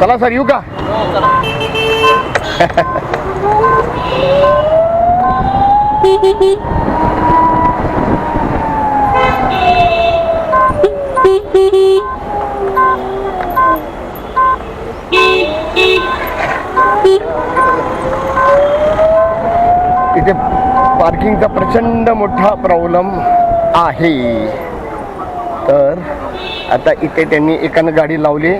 चला सर येऊ का? इथे पार्किंगचा प्रचंड मोठा प्रॉब्लेम आहे. तर आता इथे त्यांनी एकानं गाडी लावली.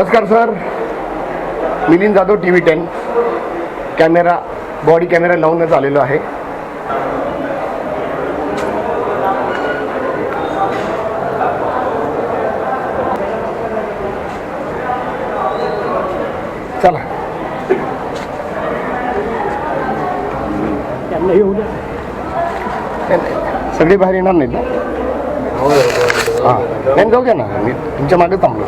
नमस्कार sir. Milind Jadhav T V ten. Camera body camera लावूनच आलेलो आहे. चला. नाही, नाही. सगळे बाहेर येणार नाहीत ना? हां. नाही जाऊ द्या ना. मी तुमच्या मागे थांबलो.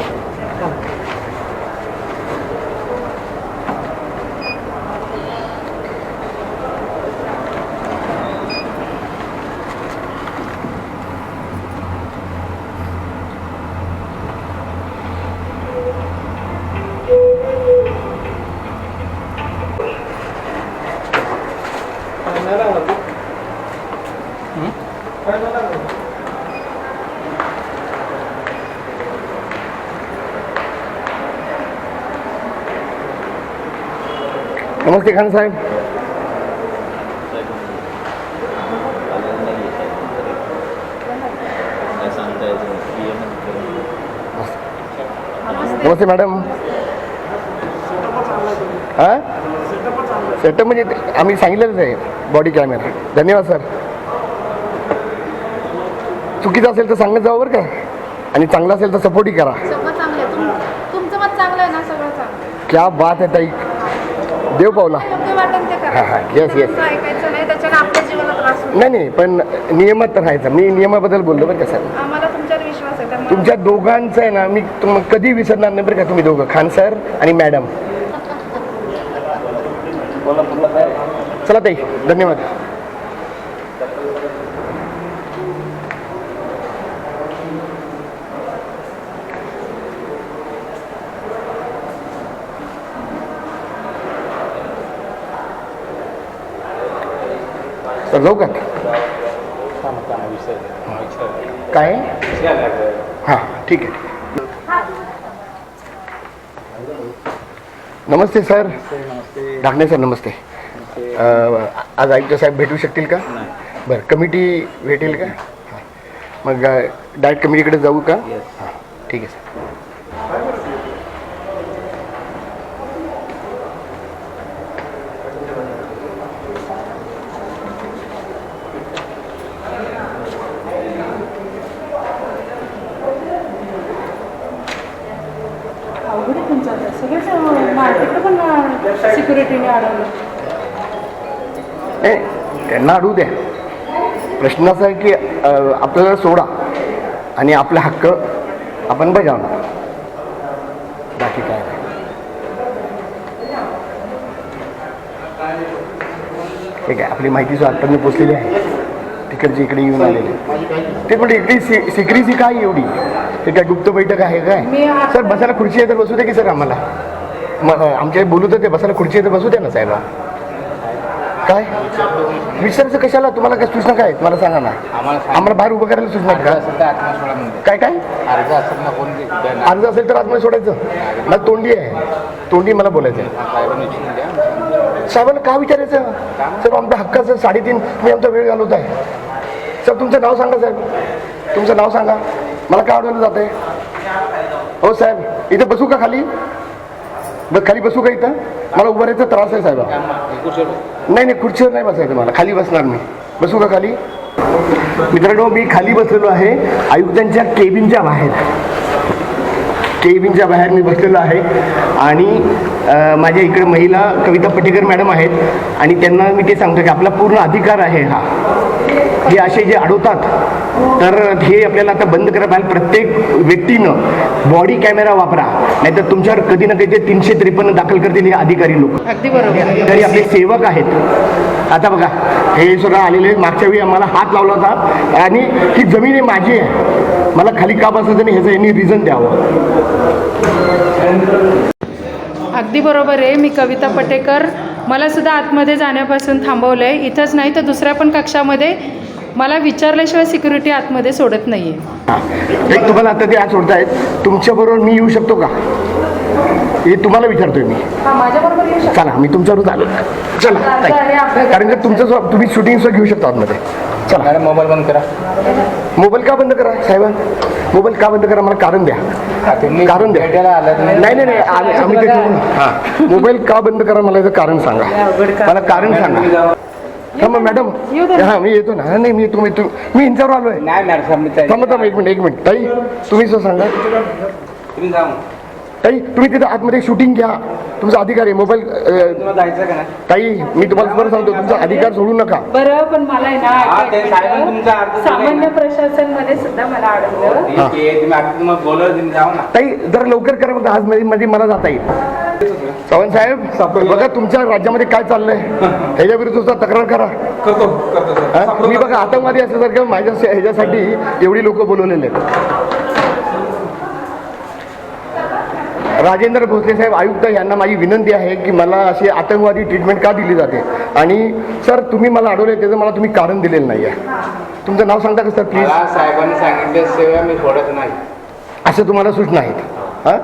नमस्ते खान साहेब नमस्ते मॅडम हां सेटअप म्हणजे ते- आम्ही सांगितलेलंच आहे बॉडी कॅमेरा. धन्यवाद सर. चुकीचं असेल तर सांगत जावं बरं का. आणि चांगलं असेल तर सपोर्टही करा. क्या बात आहे ताई. देव पावला. हा, हा. तुमचं ऐकायचं नाही नाही पण नियमात तर राहायचं. मी नियमाबद्दल बोललो बरं का सर. तुमच्या दोघांचं आहे ना मी तुम कधी विसरणार नाही बरं का तुम्ही दोघं. खान सर आणि मॅडम. चला ताई धन्यवाद. जाऊ का? काय? हां ठीक आहे नमस्ते सर. ढाकणे सर नमस्ते. आज आयुक्त साहेब भेटू शकतील का? बरं कमिटी भेटेल का? हां. मग डायरेक्ट कमिटीकडे जाऊ का? हां ठीक आहे सर. सगळेच मार्केटला पण सिक्युरिटीने अडवलं. नाही त्यांना अडू द्या. प्रश्न असा आहे की अ, आपल्याला सोडा आणि आपला हक्क आपण बजावणार. बाकी काय नाही. ठीक आहे आपली माहिती जो आत्तापर्यंत पोचलेली आहे तिकडची इकडे येऊन आलेली ते पण इकडे सि सिक्रेसी काय एवढी? ते काय गुप्त बैठक आहे मी काय सर बसायला खुर्ची आहे तर बसू दे की सर आम्हाला? मग आमच्या बोलू तर ते बसायला खुर्ची आहे तर बसू द्या ना साहेबा. काय? विचारायचं कशाला? तुम्हाला काय सूचना काय आहेत? मला सांगा ना. आम्हाला बाहेर उभं करायला सूचना आहेत का? काय काय? अर्ज असेल ना कोणी द्या अर्ज असेल तर आतमध्ये सोडायचं. मला तोंडी आहे. तोंडी मला बोलायचं आहे साहेबांनी विचारून द्या. साहेबांना का विचारायचं? साहेब आमच्या हक्काचं साडेतीन मी आमचा वेळ घालवत आहे साहेब तुमचं नाव सांगा साहेब. तुमचं नाव सांगा. मला का अडवलं जात आहे हो साहेब इथं बसू का खाली? बस खाली बसू का इथं? मला उभं राहायचा त्रास आहे साहेब. नाही नाही खुर्चीवर नाही बसायचं मला. खाली बसणार मी. बसू का खाली? मित्रांनो मी खाली बसलेलो आहे. आयुक्तांच्या केबिनच्या बाहेर. केबिनच्या बाहेर मी बसलेलो आहे. आणि माझ्या इकडे महिला कविता पटेकर मॅडम आहेत. आणि त्यांना मी ते सांगतो की आपला पूर्ण अधिकार आहे हा. हे असे जे अडवतात तर हे आपल्याला आता बंद करायला पाहिजे प्रत्येक व्यक्तीनं बॉडी कॅमेरा वापरा. नाहीतर तुमच्यावर कधी ना कधी ते तीनशे त्रेपन्न दाखल करतील हे अधिकारी लोक. अगदी बरोबर. तरी आपले सेवक आहेत. आता बघा हे सुद्धा आलेले. मागच्या वेळी आम्हाला हात लावला होता. आणि ही जमीन आहे माझी आहे. मला खाली का बसायचं नाही ह्याचं यांनी रिझन द्यावं. अगदी बरोबर आहे. मी कविता पटेकर. मला सुद्धा आतमध्ये जाण्यापासून थांबवलं आहे इथंच नाही तर दुसऱ्या पण कक्षामध्ये मला विचारल्याशिवाय सिक्युरिटी आतमध्ये सोडत नाही आहे हां. एक तुम्हाला आता ते आज सोडतायत. तुमच्याबरोबर मी येऊ शकतो का? हे तुम्हाला विचारतोय मी. हा माझ्याबरोबर येऊ शकता. चला मी तुमच्यावर आलो. चला ताई. कारण की तुमचं तुम्ही शूटिंग सुद्धा घेऊ शकता आतमध्ये. चला. मॅडम मोबाईल बंद करा. मोबाईल का बंद करा साहेब? मोबाईल का बंद करा? मला कारण द्या. कारण द्या. नाही नाही नाही आम्ही हां. मोबाईल का बंद करा मला याचं कारण सांगा. मला कारण सांगा. हा मग मॅडम येऊ दे ना. हां मी येतो ना. नाही मी तुम्ही तु- मी यांच्यावर आलोय. नाही मॅडम थांबा थांबा एक मिनिट एक मिनिट. ताई तुम्ही असं सांगा. तुम्ही जा मग. ताई तुम्ही तिथं आतमध्ये शूटिंग घ्या. तुमचा अधिकार आहे. मोबाईल अं, तुम्हाला जायचं का नाही? ताई मी तुम्हाला बरं सांगतो. तुमचा अधिकार सोडू नका. बरं पण मला आहे हा, ना ते साहेबांनी तुमचा अर्ज दिलाय सामान्य ना. प्रशासनमध्ये सुद्धा मला आढळलं. ठीक आहे तुम्ही आता तुम्हाला बोलवलं तुम्ही जाऊ ना. ताई जरा लवकर करा बघा आज मध्ये मध्ये मला जाता येईल. चव्हाण साहेब बघा तुमच्या राज्यामध्ये काय चाललंय. ह्याच्या विरुद्ध सुद्धा तक्रार करा. करतो करतो सर हा? मी बघा आतंकवादी असल्यासारखं माझ्या ह्याच्यासाठी एवढी लोक बोलवलेले आहेत. राजेंद्र भोसले साहेब आयुक्त यांना माझी विनंती आहे की मला अशी आतंकवादी ट्रीटमेंट का दिली जाते? आणि सर तुम्ही मला अडवले त्याचं मला तुम्ही कारण दिलेलं नाही आहे तुमचं नाव सांगता का सर प्लीज साहेबांनी सांगितल्याशिवाय मी सोडत नाही. असं तुम्हाला सूचना आहेत. हां?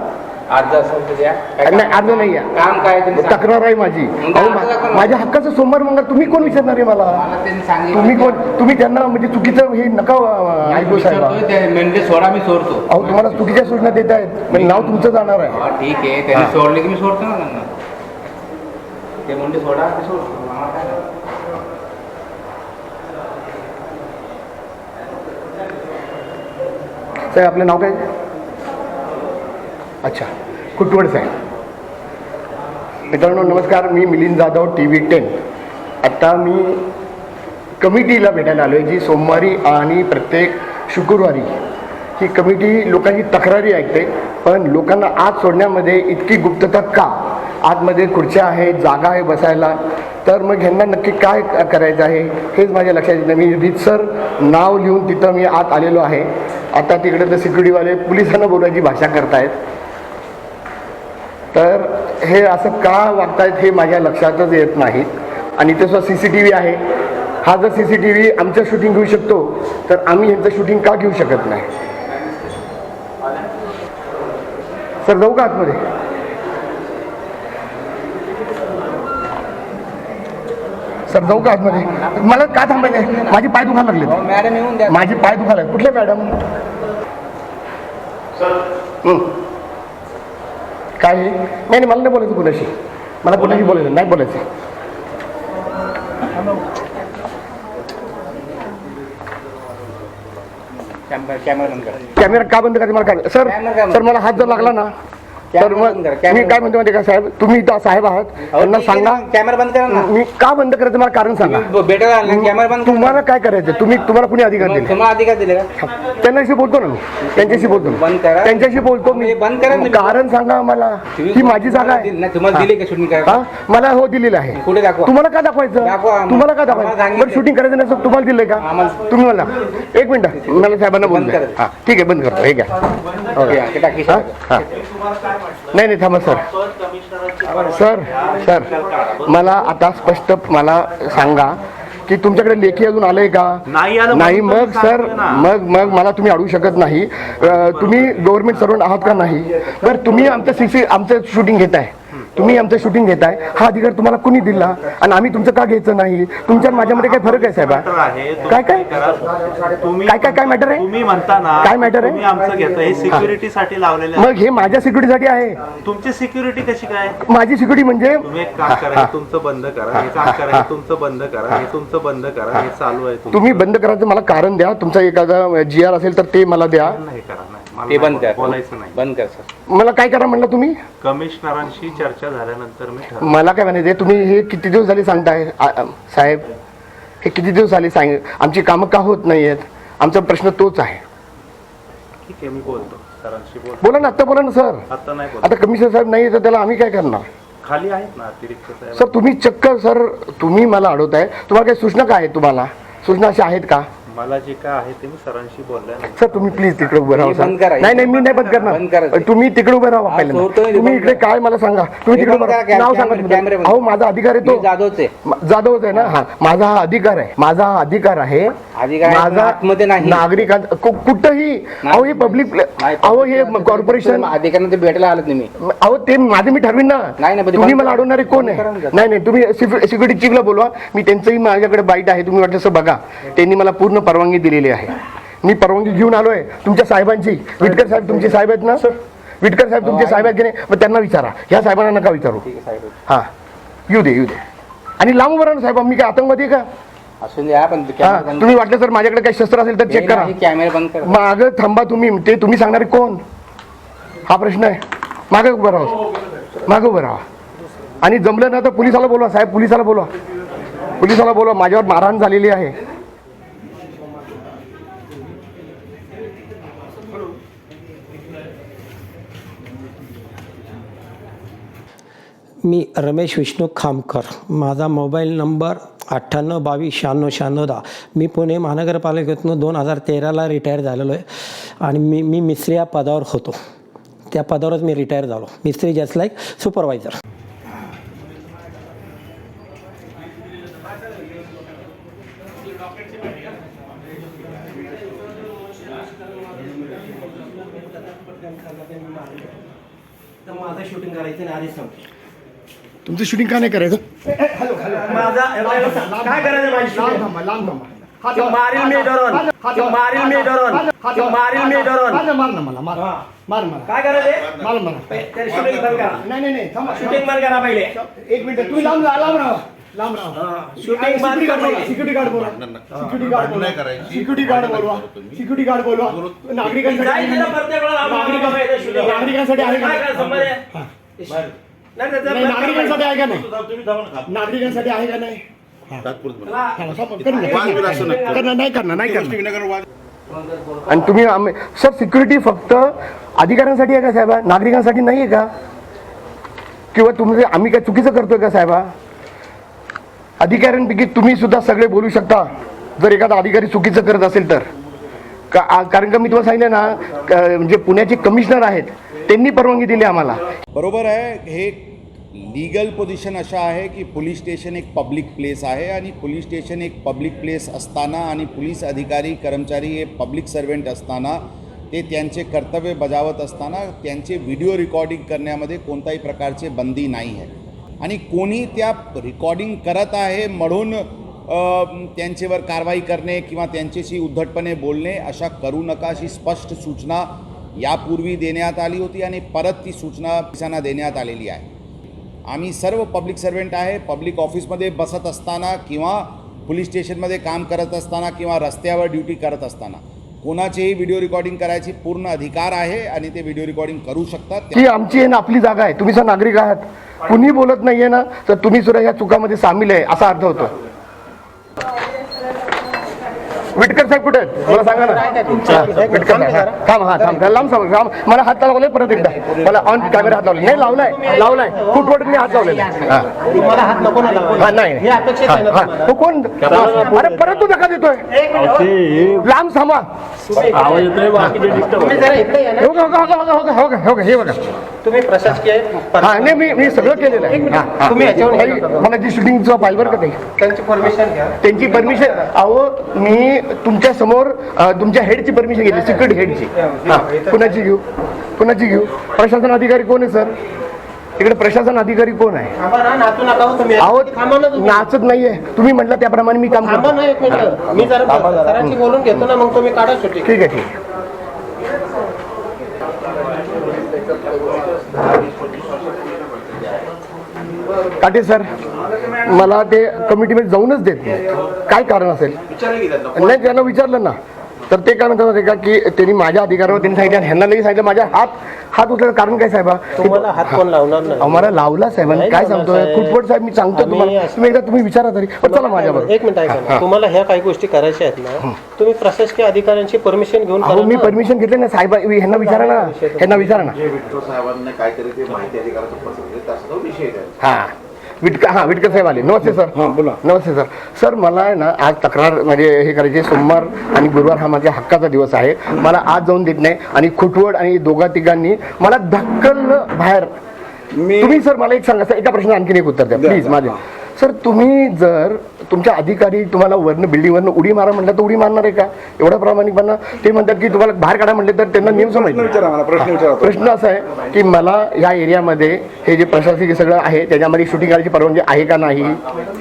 अर्ज असेल तर द्या. काय नाही अर्ज नाही आहे. काम काय तुम्ही सांगा. तक्रार आहे माझी. मग अहो, मा-. माझ्या हक्काचं सोमवार मंगळ तुम्ही कोण विचारणार आहे मला? मला त्यांनी सांगितलं तुम्ही कोण तुम्ही त्यांना म्हणजे चुकीचं हे नका अं, ऐकू साहेब. विचारतोय, ते म्हणजे सोडा मी सोडतो अहो तुम्हाला चुकीच्या सूचना देत आहेत. म्हणजे नाव तुमचं जाणार आहे. हा, ठीक आहे. त्यांनी सोडले की मी सोडतो ना त्यांना. ते म्हणजे सोडा मी सोडतो. आम्हाला काय नाही. साहेब आपलं नाव काय? अच्छा कुटवड साहेब मित्रांनो नमस्कार मी Milind Jadhav T V ten. आत्ता मी कमिटीला भेटायला आलो आहे जी सोमवारी आणि प्रत्येक शुक्रवारी ही कमिटी लोकांची तक्रारी ऐकते पण लोकांना आत सोडण्यामध्ये इतकी गुप्तता का? आतमध्ये खुर्च्या आहेत जागा आहे बसायला. तर मग ह्यांना नक्की काय करायचं आहे हेच माझ्या लक्षात येतं मी रीतसर नाव लिहून तिथं मी आत आलेलो आहे. आता तिकडे तर सिक्युरिटीवाले पोलिसांना बोलायची भाषा करतायत. तर हे असं का वागतायत हे माझ्या लक्षातच येत नाही. आणि तसं सी सी टी व्ही आहे. हा जर सी सी टी व्ही आमचं शूटिंग घेऊ शकतो तर आम्ही ह्यांचं शूटिंग का घेऊ शकत नाही? सर जाऊ का आतमध्ये? सर जाऊ का आतमध्ये? मला का थांबायचं आहे माझी पाय दुखायला लागले अहो, मॅडम येऊन द्या. माझी पाय दुखायला लागले. कुठले मॅडम? हं. काय? नाही नाही मला नाही बोलायचं कुणाशी. मला कुणाशी बोलायचं नाही बोलायचं. कॅमेरा का बंद करायचं मला काय सर? सर मला हात जर लागला ना तर मग मी काय म्हणतो माहिती का साहेब? तुम्ही इथं साहेब आहात. त्यांना सांगा. कॅमेरा बंद करा ना. मी का बंद करायचं? मला कारण सांगा. कॅमेरा बंद तुम्हाला काय करायचं तुम्ही तुम्हाला कुणी अधिकार दिले? तुम्हाला अधिकार दिले का? त्यांच्याशी बोलतो ना मी. त्यांच्याशी बोलतो. बंद करा. त्यांच्याशी बोलतो मी. बंद करा. कारण सांगा मला ही माझी जागा आहे. नाही तुम्हाला दिले का शूटिंग करायला? मला हो दिलेलं आहे. कुठे दाखवा? तुम्हाला का दाखवायचं. तुम्हाला का दाखवायचं. बरं शूटिंग करायचं नसतं तुम्हाला दिलंय का? तुम्ही मला एक मिनिट. मला साहेबांना बोलू बंद द्या. करा. ठीक आहे बंद करतो. हे घ्या. ओके, हा? नाही नाही थांबा सर. सर सर मला आता स्पष्ट मला सांगा की तुमच्याकडे लेखी अजून आलंय का? नाही आलं मग सर. मग मग मला तुम्ही अडवू शकत नाही. तुम्ही गव्हर्नमेंट सर्वंट आहात का नाही? बरं तुम्ही आमचं सीसी आमचं शूटिंग घेताय. तुम्ही आमचं शूटिंग घेताय. हा अधिकार तुम्हाला कुणी दिला? आणि आम्ही तुमचं का घ्यायचं नाही? तुमच्या आणि माझ्यामध्ये काय फरक आहे मॅटर साहेबा आहे तुम्ही काय काय? करा. तुम्ही काय काय काय मॅटर आहे? तुम्ही म्हणता ना काय matter आहे? तुम्ही आमचं घेता हे सिक्युरिटी साठी लावलेलं आहे. मग हे माझ्या सिक्युरिटीसाठी आहे. तुमची सिक्युरिटी कशी काय? माझी सिक्युरिटी म्हणजे तुम्ही एक काम करा हे तुमचं बंद करा हे काम करा हे तुमचं बंद करा हे तुमचं बंद करा हे चालू आहे तुमचं. तुम्ही बंद करायचं मला कारण द्या. तुमचा एखादा जी आर असेल तर ते मला द्या. नाही करा मला ते बंद करा. बोलायचं नाही. बंद कर सर. मला काय करा म्हणलं तुम्ही? हे किती दिवस आले सांग आमची कामं का होत नाही आहेत? आमचा प्रश्न तोच आहे. ठीक आहे मी बोलतो. सरांशी बोलतो. बोला ना आत्ता बोला ना सर. आता नाही बोलतो. आता कमिशनर साहेब नाही तर त्याला आम्ही काय करणार? खाली आहेत ना अतिरिक्त साहेब. सर तुम्ही चक्क सर तुम्ही मला अडवताय. तुम्हाला काही सूचना काय आहेत तुम्हाला? सूचना अशा आहेत का? मला जे काय आहे ते मी सरांशी बोललोय सर तुम्ही प्लीज तिकडे उभं राहा सर बंद करायचं. नाही नाही मी नाही बंद बंद करणार करायचं. तुम्ही तिकडे उभे राहा पहिल्यांदा सोडतोय, तुम्ही बंद इकडे. काय मला सांगा तुम्ही हे तिकडे बंद उभं करा, राहा. नाव कॅमेरे- सांगा कॅमेरे तुम्ही. बंद. अहो माझा अधिकार आहे तो जाधवचे मा- जाधवच आहे ना हा माझा हा अधिकार आहे माझा हा अधिकार आहे अधिकार आहे, पण आतमध्ये नाही. नागरिकांचा कु- कुठंही अहो हे पब्लिक अहो हे कॉर्पोरेशन अधिकाऱ्यांना ते भेटायला आलं तुम्ही अहो ते माझं मी ठरवीन ना नाही ना, पण ते तुम्ही बंद मला करा. अडवणारे कोण बंद करा आहे ना. नाही नाही तुम्ही सिक्युरिटी चीफला बोलवा मी त्यांचंही माझ्याकडे बाईट आहे तुम्ही वाटलं असं बघा त्यांनी मला पूर्ण परवानगी दिलेली आहे. मी परवानगी घेऊन आलोय तुमच्या साहेबांची. विटकर साहेब तुमचे साहेब आहेत ना? विटकर साहेब तुमचे साहेब आहेत की नाही? मग त्यांना विचारा. ह्या साहेबांना नका विचारू. आहे हा. येऊ दे येऊ दे. आणि लांब उभं राहा ना साहेब. मी काय आतंकवादी आहे का? असून द्या पण हा. तुम्ही वाटलं तर माझ्याकडे काही शस्त्र असेल तर हे चेक करा. कॅमेरे बंद करा. माग थांबा तुम्ही. ते तुम्ही सांगणारे कोण? हा प्रश्न आहे. मागे उभं राहा. मागे उभं राहा. आणि जमलं ना तर पोलिसाला बोलवा साहेब. पोलिसाला बोलवा. पोलिसाला बोलवा. माझ्यावर मारहाण झालेली आहे. मी रमेश विष्णू खामकर. माझा मोबाईल नंबर अठ्ठ्याण्णव बावीस शहाण्णव शहाण्णव दहा. मी पुणे महानगरपालिकेतून दोन हजार तेराला रिटायर झालेलो आहे आणि मी मी मिस्त्री या पदावर होतो. त्या पदावरच मी रिटायर झालो. मिस्त्री जस्ट लाईक सुपरवायझर माझं शूटिंग करायचं आधी संपलं. तुमचं शूटिंग का नाही करायचं माझा काय करायचं माझी ते मारील मी डरून ते मारील मी डरून ते मारील मी डरून मार ना मला मार मार मला काय करायचं मार मला शूटिंग बंद करा नाही नाही नाही थांबा शूटिंग बंद करा पहिले एक मिनिट तुम्ही लांब राहा लांब राहा लांब राहा शूटिंग बंद कर पहिले. सिक्युरिटी गार्ड बोला सिक्युरिटी गार्ड बोला सिक्युरिटी गार्ड बोलवा सिक्युरिटी गार्ड बोलवा नागरिकांसाठी प्रत्येक. नागरिकांसाठी आहे काय काय संबंध आहे? नाही, नाही, नागरिकांसाठी. आहे का नाही? नागरिकांसाठी आहे का नाही? थांबा, थांबा, करू नका. करणार नाही करणार नाही करणार. आणि तुम्ही आम्ही सर सिक्युरिटी फक्त अधिकाऱ्यांसाठी आहे का साहेबा? नागरिकांसाठी नाही आहे का? किंवा तुम्ही आम्ही काय चुकीचं करतोय का साहेबा? अधिकाऱ्यांपैकी तुम्ही सुद्धा सगळे बोलू शकता. जर एखादा अधिकारी चुकीचं करत असेल तर. का आ- कारण का मी तुम्हाला सांगितलं ना क- म्हणजे पुण्याचे कमिशनर आहेत. त्यांनी परवानगी दिली आम्हाला. बरोबर आहे. हे लीगल पोझिशन अशा आहे की पोलीस स्टेशन एक पब्लिक प्लेस आहे आणि पोलीस स्टेशन एक पब्लिक प्लेस असताना आणि पोलीस अधिकारी कर्मचारी हे पब्लिक सर्वेंट असताना ते त्यांचे कर्तव्य बजावत असताना त्यांचे व्हिडिओ रेकॉर्डिंग करण्यामध्ये कोणत्याही प्रकारचे बंदी नाही आहे. आणि कोणी त्या रेकॉर्डिंग करत आहे म्हणून त्यांच्यावर कारवाई करणे किंवा त्यांच्याशी उद्धटपणे बोलणे अशा करू नका अशी स्पष्ट सूचना यापूर्वी देण्यात आली होती आणि परत ती सूचना पोलिसांना देण्यात आलेली आहे. आम्ही सर्व पब्लिक सर्वंट आहे पब्लिक ऑफिसमध्ये बसत असताना किंवा पोलीस स्टेशनमध्ये काम करत असताना किंवा रस्त्यावर ड्युटी करत असताना कोणाचेही व्हिडिओ रेकॉर्डिंग करायची पूर्ण अधिकार आहे आणि ते व्हिडिओ रेकॉर्डिंग करू शकतात. ही आमची आहे ना आपली जागा आहे. तुम्ही सर नागरिक आहात कुणी बोलत नाहीये ना तर तुम्ही सुद्धा या चुकामध्ये सामील आहे असा अर्थ होतो. विटकर साहेब कुठे आहेत? मला सांगा ना. हा, विटकर साहेब. हा. थांब हा थांब. लांब सांग. लांब. मला हात लावलाय परत एकदा. मला ऑन कॅमेरा हात लावले. नाही लावलाय. लावलाय. फुटवट मी हात लावलेला आहे. हा. मला हात नको ना लावू. हा नाही. हे अपेक्षित आहे ना हा, तुम्हाला? हा. तो कोण? अरे परत तू नका देतोय. लांब थांबा. तुम्ही जरा इकडे या ना. हो का हो का हो का हो का हो का हो का हे बघा. तुम्ही प्रशासकीय हा नाही मी मी सगळं केलेलं आहे. हा, हा. तुम्ही याच्यावर हे मला- नका. मला जी शूटिंगचं पाहिजे बरं का ते? त्यांची परमिशन घ्या. त्यांची परमिशन अहो मी तुमच्यासमोर तुमच्या हेडची परमिशन घेतली सिक्युरिटी हेडची हा कुणाची घेऊ? कुणाची घेऊ? प्रशासन अधिकारी कोण आहे सर? इकडे प्रशासन अधिकारी कोण आहे? तुम्ही. नाचत नाहीये. तुम्ही म्हटलं त्याप्रमाणे मी काम करतो. मी बोलून घेतो ना मग तुम्ही काढा शूटिंग ठीक आहे ठीक आहे. काटे सर. मला ते कमिटीमध्ये जाऊनच देत नाही. काय कारण असेल? नाही त्यांना विचारलं ना. तर ते काय म्हणतात आहे का की त्यांनी माझ्या अधिकारावर त्यांनी सांगितलं ह्यांना लगेच सांगितलं माझ्या हात हात उचलायचं कारण काय साहेबा? तुम्हाला हात कोण लावणार नाही? अहो, मला लावला साहेबांनी काय सांगतोय? साहेब. खुटपट साहेब मी सांगतो तुम्हाला. तुम्ही एकदा तुम्ही विचारा तरी. पण चला माझ्याबरोबर एक मिनिट ऐका ना तुम्हाला ह्या काही गोष्टी करायच्या आहेत ना तुम्ही प्रशासकीय अधिकाऱ्यांची परमिशन घेऊन अहो मी. परमिशन घेतले ना साहेब. ह्यांना विचारा ना. ह्यांना विचारा ना. काहीतरी ते माहिती अधिकाराचं आहे. हा. विटकर हा विटकर साहेब आले. नमस्ते सर. हां बोला. नमस्ते सर. सर मला आहे ना आज तक्रार म्हणजे हे करायचे सोमवार आणि गुरुवार हा माझ्या हक्काचा दिवस आहे. मला आज जाऊन देत नाही आणि खुटवड आणि दोघा तिघांनी मला धक्कल बाहेर. तुम्ही सर मला एक सांगा सर एका प्रश्न आणखीन एक उत्तर द्या. प्लीज माझे. सर तुम्ही जर तुमच्या अधिकारी तुम्हाला वरनं बिल्डिंगवरनं उडी मारा म्हटलं तर उडी मारणार आहे का? एवढा प्रामाणिकपणा? ते म्हणतात की तुम्हाला बाहेर काढा म्हटलं तर त्यांना नियम समजले. प्रश्न असा आहे की मला या एरियामध्ये हे जे प्रशासकीय सगळं आहे त्याच्यामध्ये शूटिंग करायची परवानगी आहे का नाही?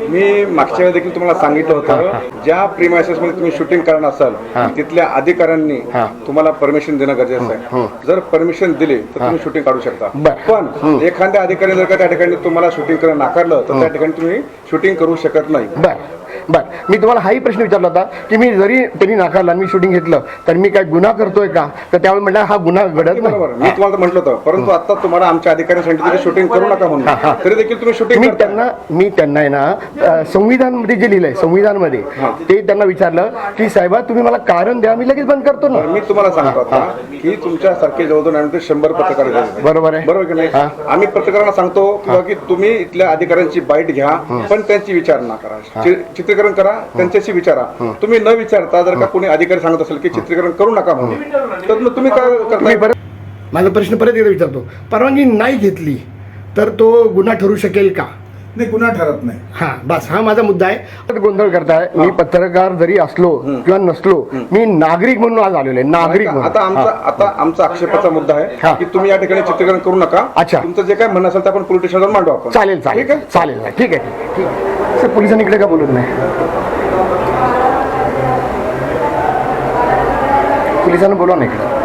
मी मागच्या वेळी देखील तुम्हाला सांगितलं होतं. ज्या प्रिमायसेस मध्ये तुम्ही शूटिंग करणार असाल तिथल्या अधिकाऱ्यांनी तुम्हाला परमिशन देणं गरजेचं आहे. जर परमिशन दिली तर तुम्ही शूटिंग काढू शकता. पण एखाद्या अधिकारी जर का त्या ठिकाणी तुम्हाला शूटिंग करायला नाकारलं तर त्या ठिकाणी तुम्ही शूटिंग करू शकत नाही. बर मी तुम्हाला हाही प्रश्न विचारला होता की मी जरी त्यांनी नाकारला मी शूटिंग घेतलं तर मी काय गुन्हा करतोय का? तर त्यावेळी म्हटलं हा गुन्हा घडत बरोबर मी तुम्हाला म्हटलं होतं परंतु आता तुम्हाला आमच्या अधिकाऱ्यांनी सांगितलं शूटिंग करू नका म्हणून. तरी देखील तुम्ही शूटिंग मी त्यांना मी त्यांना आहे ना संविधानमध्ये जे लिहिलंय संविधानमध्ये ते त्यांना विचारलं की साहेबा तुम्ही मला कारण द्या मी लगेच बंद करतो ना. मी तुम्हाला सांगतो आता की तुमच्या सारखे जवळजवळ आम्ही शंभर पत्रकार. बरोबर आहे. बरोबर की नाही. आम्ही पत्रकारांना सांगतो किंवा की तुम्ही इथल्या अधिकाऱ्यांची बाईट घ्या पण त्यांची विचारणा करा. चि- चित्रीकरण करा त्यांच्याशी विचारा. तुम्ही न विचारता जर का कोणी अधिकारी सांगत असेल की चित्रीकरण करू नका म्हणून तर मग तुम्ही काय परत माझा प्रश्न परत एकदा विचारतो. परवानगी नाही घेतली तर तो गुन्हा ठरू शकेल का? नाही गुन्हा ठरत नाही. हा बस हा माझा मुद्दा आहे. गोंधळ करताय. मी पत्रकार जरी असलो किंवा नसलो मी नागरिक म्हणून आज आलेलो आहे नागरिक म्हणून. आता आमचा आता आमचा आक्षेपाचा मुद्दा हा. आहे की तुम्ही या ठिकाणी चित्रीकरण करू नका. अच्छा. तुमचं जे काय म्हणणं असेल ते आपण पोलीस स्टेशनवर मांडू आपण. चालेल चालेल ठीक आहे? चालेल चालेल. ठीक आहे ठीक आहे. सर पोलिसांनी इकडे का बोलत नाही? पोलिसांना बोलवा ना इकडे.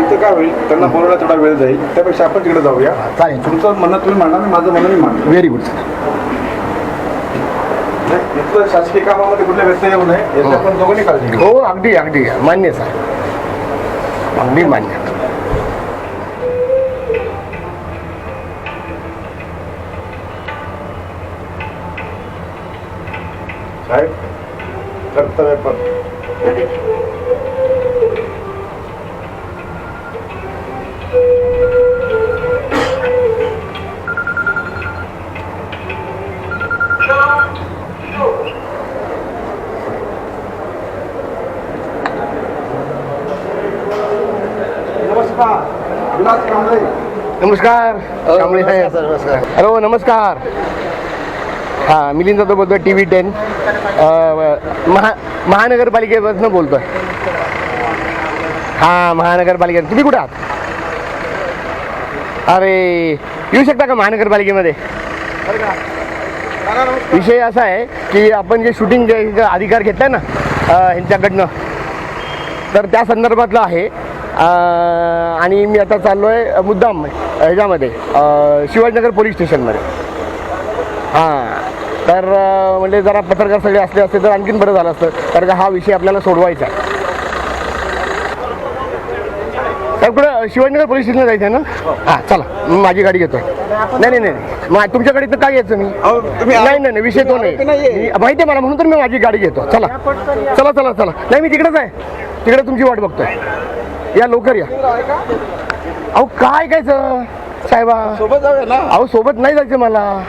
इथं काय होईल? त्यांना बोलवण्यात थोडा वेळ जाईल. त्यापेक्षा आपण तिकडे जाऊया. चालेल. तुमचं म्हणणं तुम्ही मांडा माझं म्हणणं मी मांडतो. व्हेरी गुड सर इथलं शासकीय कामामध्ये कुठल्या व्यत्यय येऊ नये. याची आपण दोघांनी काळजी घेऊ. हो अगदी अगदी. मान्य सर अगदी मान्य. साहेब कर्तव्य पण. नमस्कार. नमस्कार. साहेब. हॅलो नमस्कार. हां मिलिंद जाधव बोलतोय टी व्ही टेन महा महानगरपालिकेपासून बोलतोय. हां महानगरपालिका तुम्ही कुठे आहात? अरे येऊ शकता का महानगरपालिकेमध्ये? विषय असा आहे की आपण जे शूटिंग जे अधिकार घेतलाय ना ह्यांच्याकडनं तर त्या संदर्भातलं आहे. आणि मी आता चाललो आहे मुद्दाम ह्याच्यामध्ये शिवाजीनगर पोलीस स्टेशनमध्ये. हां. तर म्हणजे जरा पत्रकार सगळे असले असते तर आणखीन बरं झालं असतं. कारण का हा विषय आपल्याला सोडवायचा. आहे तर कुठं शिवाजीनगर पोलीस स्टेशनला जायचं आहे ना? हां चला मी माझी गाडी घेतो. नाही नाही नाही. मा- तुमच्याकडे तर काय यायचं मी? नाही नाही नाही विषय तो नाही. मी- माहिती आहे मला म्हणून तर मी माझी गाडी घेतो. चला चला चला चला. नाही मी तिकडेच आहे. तिकडे तुमची वाट बघतोय. या लवकर या. अहो काय कायचं साहेबा? सोबत जाऊया ना. अहो सोबत नाही जायचं मला.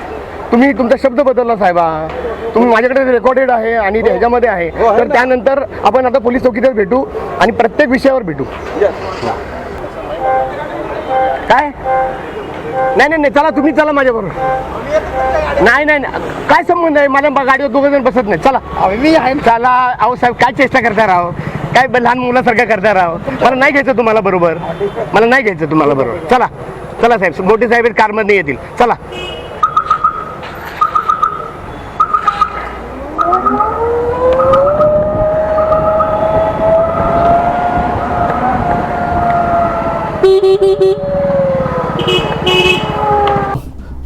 तुम्ही तुमचा शब्द बदलला साहेबा. तुम्ही माझ्याकडे रेकॉर्डेड आहे आणि ते ह्याच्यामध्ये आहे. तर त्यानंतर आपण आता पोलीस चौकीवर भेटू आणि प्रत्येक विषयावर भेटू. काय? नाही नाही नाही चला तुम्ही चला माझ्याबरोबर. नाही नाही नाही. काय संबंध आहे? मला गाडीवर दोघं जण बसत नाही चला. मी आहे. चला अहो साहेब काय चेष्टा करता राव? काय लहान मुलासारखं करता राव? मला नाही घ्यायचं तुम्हाला बरोबर. मला नाही घ्यायचं तुम्हाला बरोबर. चला. चला साहेब. मोठे साहेब कारमध्ये येतील. चला.